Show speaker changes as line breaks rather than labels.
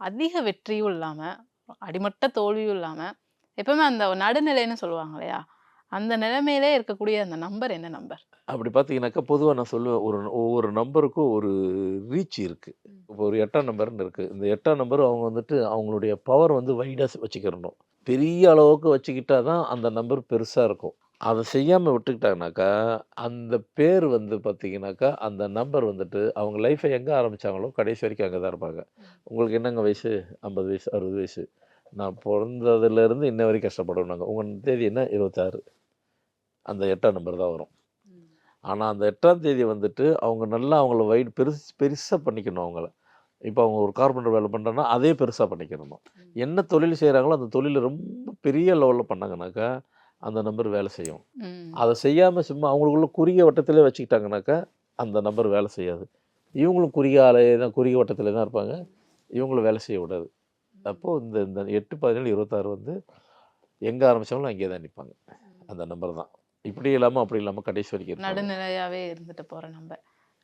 அதிக வெற்றியும் இல்லாம, அடிமட்ட தோல்வியும் இல்லாம, எப்பவுமே அந்த நடுநிலைன்னு சொல்லுவாங்க இல்லையா? அந்த நிலைமையிலே இருக்கக்கூடிய அந்த நம்பர் என்ன நம்பர்?
அப்படி பார்த்தீங்கன்னாக்கா, பொதுவா நான் சொல்லுவேன். ஒரு ஒவ்வொரு நம்பருக்கும் ஒரு ரீச் இருக்கு.
ம்.
இப்போ ஒரு 8ஆம் நம்பர்ன்னு இருக்கு. இந்த 8ஆம் நம்பர் அவங்க வந்துட்டு அவங்களுடைய பவர் வந்து வைடா வச்சுக்கிறணும். பெரிய அளவுக்கு வச்சுக்கிட்டா தான் அந்த நம்பர் பெருசா இருக்கும். அத செய்யாம விட்டுக்கிட்டாங்கனாக்கா, அந்த பேர் வந்து பார்த்தீங்கன்னாக்கா, அந்த நம்பர் வந்துட்டு அவங்க லைஃப்ப எங்க ஆரம்பிச்சாங்களோ, கடைசி வரைக்கும் அங்க தான் இருப்பாங்க. உங்களுக்கு என்னங்க வயசு? 50 வயசு, 60 வயசு. நான் பொறந்ததுலேருந்து இன்ன வரைக்கும் கஷ்டப்படுவேன்னாங்க. உங்க தேதி என்ன? 26. அந்த 8ஆம் நம்பர் தான் வரும். ஆனா, அந்த 8ஆம் தேதி வந்துட்டு அவங்க நல்லா அவங்கள வைட் பெருசு பெருசா பண்ணிக்கணும் அவங்கள. இப்போ அவங்க ஒரு கார்பெண்டர் வேலை பண்றாங்கன்னா, அதே பெருசா பண்ணிக்கணுமா. என்ன தொழில் செய்றாங்களோ, அந்த தொழில ரொம்ப பெரிய லெவல்ல பண்ணாங்கனாக்கா, அந்த நம்பர் வேலை செய்யும். அத செய்யாம சும்மா அவங்களுக்குள்ள குறுகிய வட்டத்திலே வச்சுக்கிட்டாங்கனாக்கா, அந்த நம்பர் வேலை செய்யாது. இவங்களும் குறுகிய ஆளே தான் குறுகிய வட்டத்திலே தான் இருப்பாங்க. இவங்கள வேலை செய்ய விடாது. அப்போ இந்த இந்த 8, 17, 26 வந்து எங்க ஆரம்பிச்சாங்களோ அங்கேயே தான் நிப்பாங்க. அந்த நம்பர் தான். இப்படி இல்லாம, அப்படி இல்லாம கடைசி வரைக்கும்.
நடுநிலையாவே இருந்துட்டு போற நம்பர்.